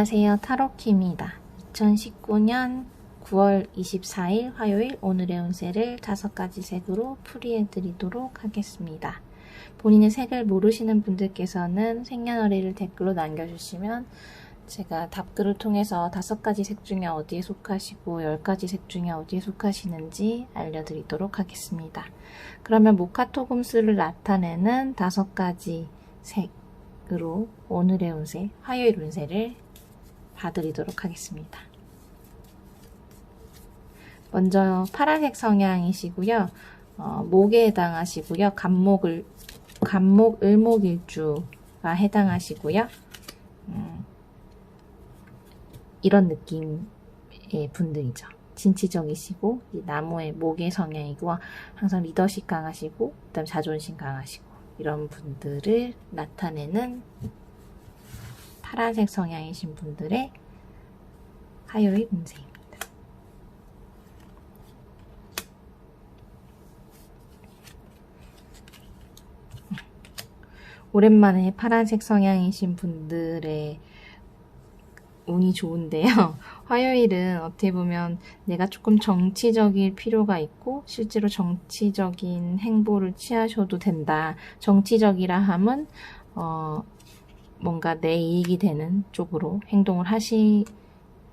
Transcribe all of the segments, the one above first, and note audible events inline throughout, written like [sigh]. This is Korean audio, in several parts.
안녕하세요. 타로키입니다. 2019년 9월 24일 화요일 오늘의 운세를 다섯 가지 색으로 풀이해 드리도록 하겠습니다. 본인의 색을 모르시는 분들께서는 생년월일을 댓글로 남겨주시면 제가 답글을 통해서 다섯 가지 색 중에 어디에 속하시고 열 가지 색 중에 어디에 속하시는지 알려드리도록 하겠습니다. 그러면 모카토금수를 나타내는 다섯 가지 색으로 오늘의 운세, 화요일 운세를 봐드리도록 하겠습니다. 먼저 파란색 성향이시고요. 어, 목에 해당하시고요. 간목을 간목 을목일주가 해당하시고요. 음, 이런 느낌의 분들이죠. 진취적이시고 나무의 목의 성향이고 항상 리더십 강하시고 그다음 자존심 강하시고 이런 분들을 나타내는 파란색 성향이신 분들의 화요일 운세입니다. 오랜만에 파란색 성향이신 분들의 운이 좋은데요. [laughs] 화요일은 어떻게 보면 내가 조금 정치적일 필요가 있고 실제로 정치적인 행보를 취하셔도 된다. 정치적이라 함은 어 뭔가 내 이익이 되는 쪽으로 행동을 하시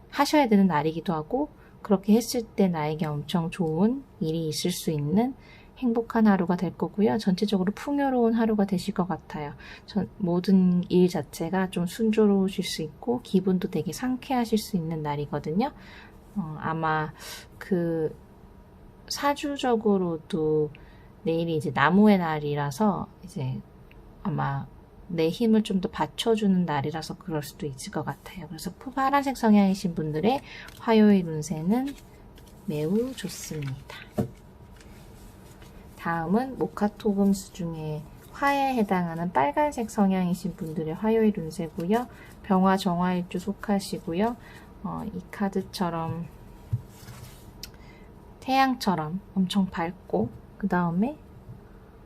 하셔야 되는 날이기도 하고 그렇게 했을 때 나에게 엄청 좋은 일이 있을 수 있는 행복한 하루가 될 거고요. 전체적으로 풍요로운 하루가 되실 것 같아요. 전, 모든 일 자체가 좀 순조로우실 수 있고 기분도 되게 상쾌하실 수 있는 날이거든요. 어, 아마 그 사주적으로도 내일이 이제 나무의 날이라서 이제 아마 내 힘을 좀 더 받쳐주는 날이라서 그럴 수도 있을 것 같아요. 그래서 파란색 성향이신 분들의 화요일 운세는 매우 좋습니다. 다음은 모카토금수 중에 화에 해당하는 빨간색 성향이신 분들의 화요일 운세고요. 병화 정화일주 속하시고요. 어, 이 카드처럼 태양처럼 엄청 밝고 그 다음에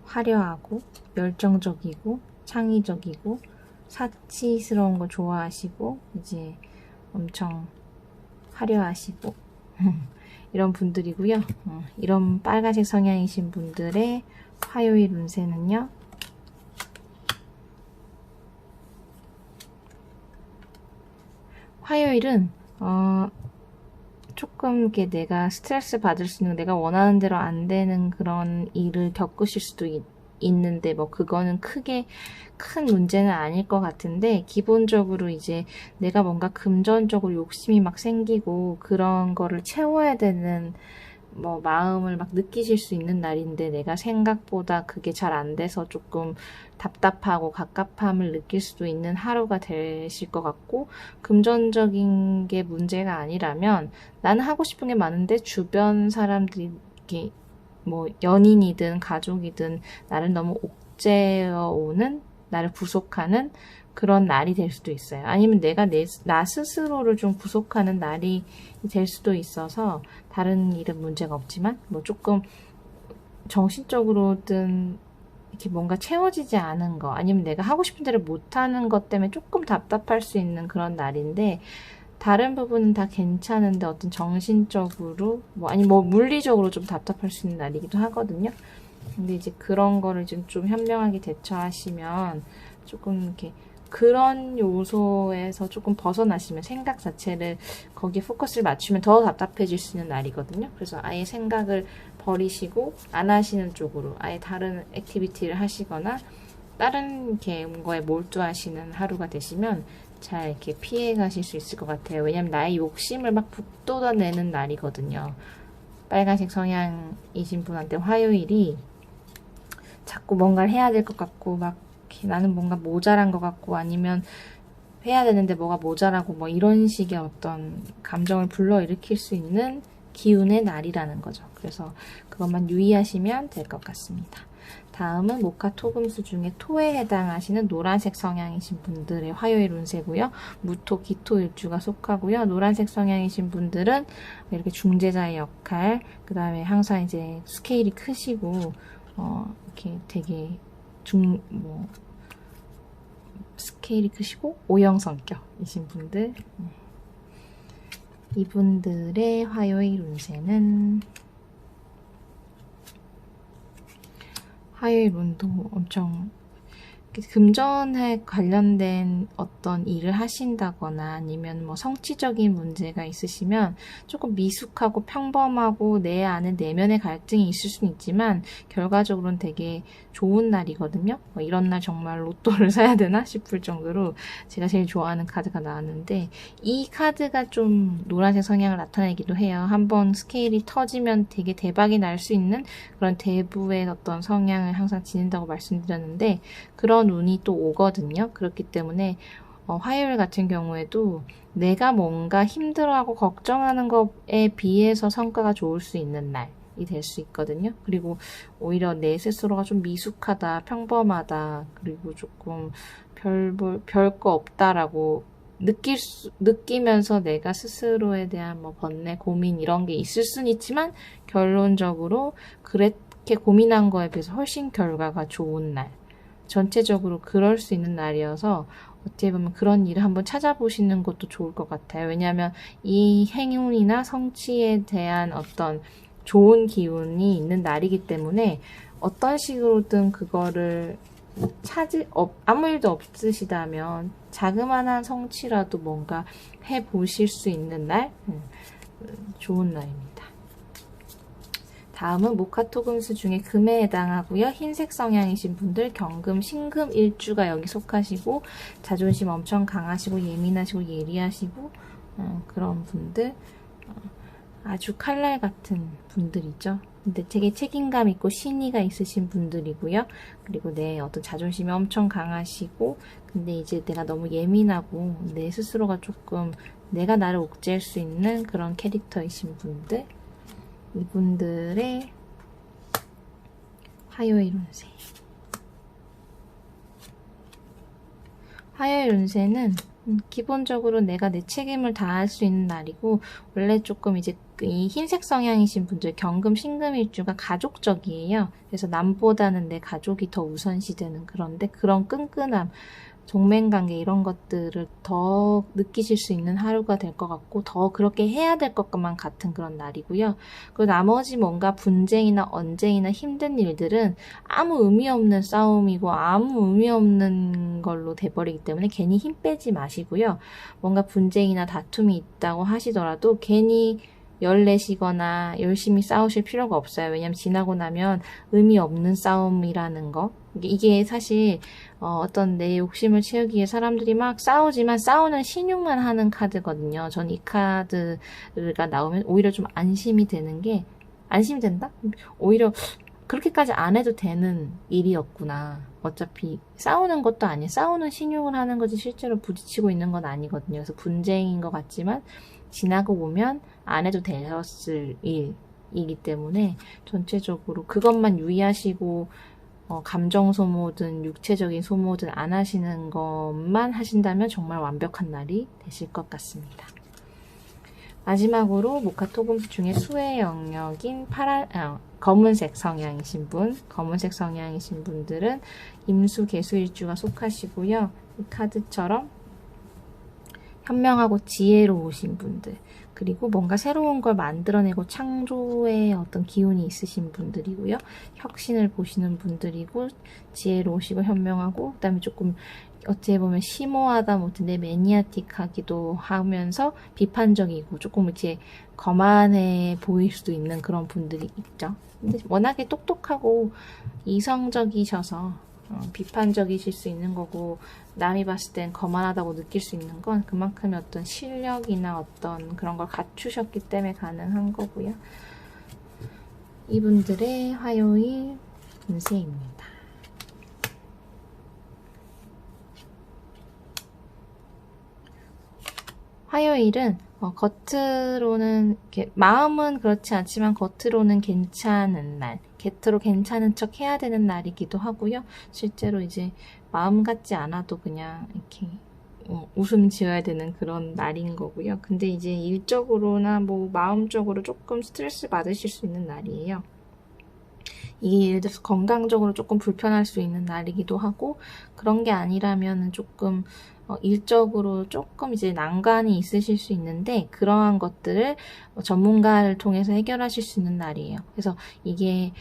화려하고 열정적이고 창의적이고 사치스러운 거 좋아하시고 이제 엄청 화려하시고 [laughs] 이런 분들이고요. 어, 이런 빨간색 성향이신 분들의 화요일 운세는요. 화요일은 어, 조금 이렇게 내가 스트레스 받을 수 있는 내가 원하는 대로 안 되는 그런 일을 겪으실 수도 있, 있는데 뭐 그거는 크게 큰 문제는 아닐 것 같은데 기본적으로 이제 내가 뭔가 금전적으로 욕심이 막 생기고 그런 거를 채워야 되는 뭐 마음을 막 느끼실 수 있는 날인데 내가 생각보다 그게 잘 안 돼서 조금 답답하고 갑갑함을 느낄 수도 있는 하루가 되실 것 같고 금전적인 게 문제가 아니라면 나는 하고 싶은 게 많은데 주변 사람들이 뭐 연인이든 가족이든 나를 너무 옥죄어 오는 나를 구속하는 그런 날이 될 수도 있어요. 아니면 내가 내, 나 스스로를 좀 구속하는 날이 될 수도 있어서 다른 일은 문제가 없지만 뭐 조금 정신적으로든 이렇게 뭔가 채워지지 않은 거 아니면 내가 하고 싶은 대로 못하는 것 때문에 조금 답답할 수 있는 그런 날인데 다른 부분은 다 괜찮은데 어떤 정신적으로 뭐 아니 뭐 물리적으로 좀 답답할 수 있는 날이기도 하거든요. 근데 이제 그런 거를 좀, 좀 현명하게 대처하시면 조금 이렇게 그런 요소에서 조금 벗어나시면 생각 자체를 거기에 포커스를 맞추면 더 답답해질 수 있는 날이거든요. 그래서 아예 생각을 버리시고 안 하시는 쪽으로 아예 다른 액티비티를 하시거나 다른 게 거에 몰두하시는 하루가 되시면 잘 이렇게 피해 가실 수 있을 것 같아요. 왜냐면 나의 욕심을 막 북돋아내는 날이거든요. 빨간색 성향이신 분한테 화요일이 자꾸 뭔가를 해야 될 것 같고 막 나는 뭔가 모자란 것 같고 아니면 해야 되는데 뭐가 모자라고 뭐 이런 식의 어떤 감정을 불러일으킬 수 있는 기운의 날이라는 거죠. 그래서 그것만 유의하시면 될 것 같습니다. 다음은 모카 토금수 중에 토에 해당하시는 노란색 성향이신 분들의 화요일 운세고요. 무토, 기토 일주가 속하고요. 노란색 성향이신 분들은 이렇게 중재자의 역할, 그 다음에 항상 이제 스케일이 크시고, 어, 이렇게 되게 중, 뭐, 스케일이 크시고 O형 성격이신 분들 네. 이분들의 화요일 운세는 운도 엄청 금전에 관련된 어떤 일을 하신다거나 아니면 뭐 성취적인 문제가 있으시면 조금 미숙하고 평범하고 내 안에 내면의 갈등이 있을 수는 있지만 결과적으로는 되게 좋은 날이거든요. 뭐 이런 날 정말 로또를 [laughs] 사야 되나 싶을 정도로 제가 제일 좋아하는 카드가 나왔는데 이 카드가 좀 노란색 성향을 나타내기도 해요. 한번 스케일이 터지면 되게 대박이 날 수 있는 그런 대부의 어떤 성향을 항상 지닌다고 말씀드렸는데 그런 운이 또 오거든요. 그렇기 때문에 어, 화요일 같은 경우에도 내가 뭔가 힘들어하고 걱정하는 것에 비해서 성과가 좋을 수 있는 날이 될 수 있거든요. 그리고 오히려 내 스스로가 좀 미숙하다, 평범하다, 그리고 조금 별, 별 거 없다라고 느낄 수, 느끼면서 내가 스스로에 대한 뭐 번뇌, 고민 이런 게 있을 수는 있지만 결론적으로 그렇게 고민한 거에 비해서 훨씬 결과가 좋은 날. 전체적으로 그럴 수 있는 날이어서 어떻게 보면 그런 일을 한번 찾아보시는 것도 좋을 것 같아요. 왜냐하면 이 행운이나 성취에 대한 어떤 좋은 기운이 있는 날이기 때문에 어떤 식으로든 그거를 찾을 아무 일도 없으시다면 자그마한 성취라도 뭔가 해 보실 수 있는 날 음, 좋은 날입니다. 다음은 모카토금수 중에 금에 해당하고요. 흰색 성향이신 분들 경금, 신금, 일주가 여기 속하시고 자존심 엄청 강하시고 예민하시고 예리하시고 어, 그런 분들 어, 아주 칼날 같은 분들이죠. 근데 되게 책임감 있고 신의가 있으신 분들이고요. 그리고 내 어떤 자존심이 엄청 강하시고 근데 이제 내가 너무 예민하고 내 스스로가 조금 내가 나를 옥죄할 수 있는 그런 캐릭터이신 분들 이분들의 화요일 운세. 화요일 운세는 음, 기본적으로 내가 내 책임을 다할 수 있는 날이고 원래 조금 이제 이 흰색 성향이신 분들 경금 신금 일주가 가족적이에요. 그래서 남보다는 내 가족이 더 우선시되는 그런데 그런 끈끈함 동맹관계 이런 것들을 더 느끼실 수 있는 하루가 될 것 같고 더 그렇게 해야 될 것만 같은 그런 날이고요. 그리고 나머지 뭔가 분쟁이나 언쟁이나 힘든 일들은 아무 의미 없는 싸움이고 아무 의미 없는 걸로 돼버리기 때문에 괜히 힘 빼지 마시고요. 뭔가 분쟁이나 다툼이 있다고 하시더라도 괜히 열내시거나 열심히 싸우실 필요가 없어요. 왜냐면 지나고 나면 의미 없는 싸움이라는 거. 이게 사실 어, 떤내 욕심을 채우기 위해 사람들이 막 싸우지만 싸우는 신용만 하는 카드거든요. 전 이 카드가 나오면 오히려 좀 안심이 되는 게 안심이 된다? 오히려 그렇게까지 안 해도 되는 일이었구나. 어차피 싸우는 것도 아니에요. 싸우는 신용을 하는 거지 실제로 부딪히고 있는 건 아니거든요. 그래서 분쟁인 것 같지만 지나고 보면 안 해도 되었을 일이기 때문에 전체적으로 그것만 유의하시고 어, 감정 소모든 육체적인 소모든 안 하시는 것만 하신다면 정말 완벽한 날이 되실 것 같습니다. 마지막으로 모카토금수 중에 수의 영역인 파란 아, 검은색 성향이신 분, 검은색 성향이신 분들은 임수 개수일주가 속하시고요. 이 카드처럼 현명하고 지혜로우신 분들, 그리고 뭔가 새로운 걸 만들어내고 창조의 어떤 기운이 있으신 분들이고요. 혁신을 보시는 분들이고 지혜로우시고 현명하고 그다음에 조금 어찌 보면 심오하다 못해 매니아틱하기도 하면서 비판적이고 조금 이제 거만해 보일 수도 있는 그런 분들이 있죠. 근데 워낙에 똑똑하고 이성적이셔서 어, 비판적이실 수 있는 거고 남이 봤을 땐 거만하다고 느낄 수 있는 건 그만큼의 어떤 실력이나 어떤 그런 걸 갖추셨기 때문에 가능한 거고요. 이분들의 화요일 운세입니다. 화요일은 어, 겉으로는 마음은 그렇지 않지만 겉으로는 괜찮은 날, 겉으로 괜찮은 척 해야 되는 날이기도 하고요. 실제로 이제 마음 같지 않아도 그냥 이렇게 어, 웃음 지어야 되는 그런 날인 거고요. 근데 이제 일적으로나 뭐 마음적으로 조금 스트레스 받으실 수 있는 날이에요. 이게 예를 들어서 건강적으로 조금 불편할 수 있는 날이기도 하고 그런 게 아니라면은 조금 어, 일적으로 조금 이제 난관이 있으실 수 있는데 그러한 것들을 전문가를 통해서 해결하실 수 있는 날이에요. 그래서 이게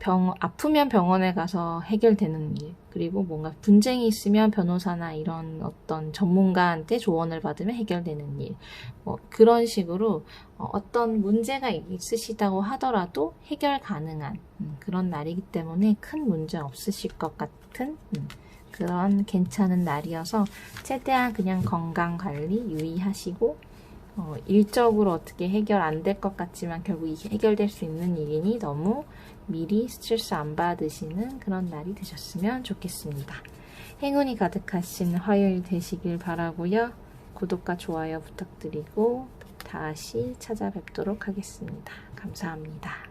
병, 아프면 병원에 가서 해결되는 일, 그리고 뭔가 분쟁이 있으면 변호사나 이런 어떤 전문가한테 조언을 받으면 해결되는 일, 뭐 그런 식으로 어, 어떤 문제가 있으시다고 하더라도 해결 가능한 음, 그런 날이기 때문에 큰 문제 없으실 것 같은 음, 그런 괜찮은 날이어서 최대한 그냥 건강 관리 유의하시고 어, 일적으로 어떻게 해결 안 될 것 같지만 결국 해결될 수 있는 일이니 너무 미리 스트레스 안 받으시는 그런 날이 되셨으면 좋겠습니다. 행운이 가득하신 화요일 되시길 바라고요. 구독과 좋아요 부탁드리고 다시 찾아뵙도록 하겠습니다. 감사합니다.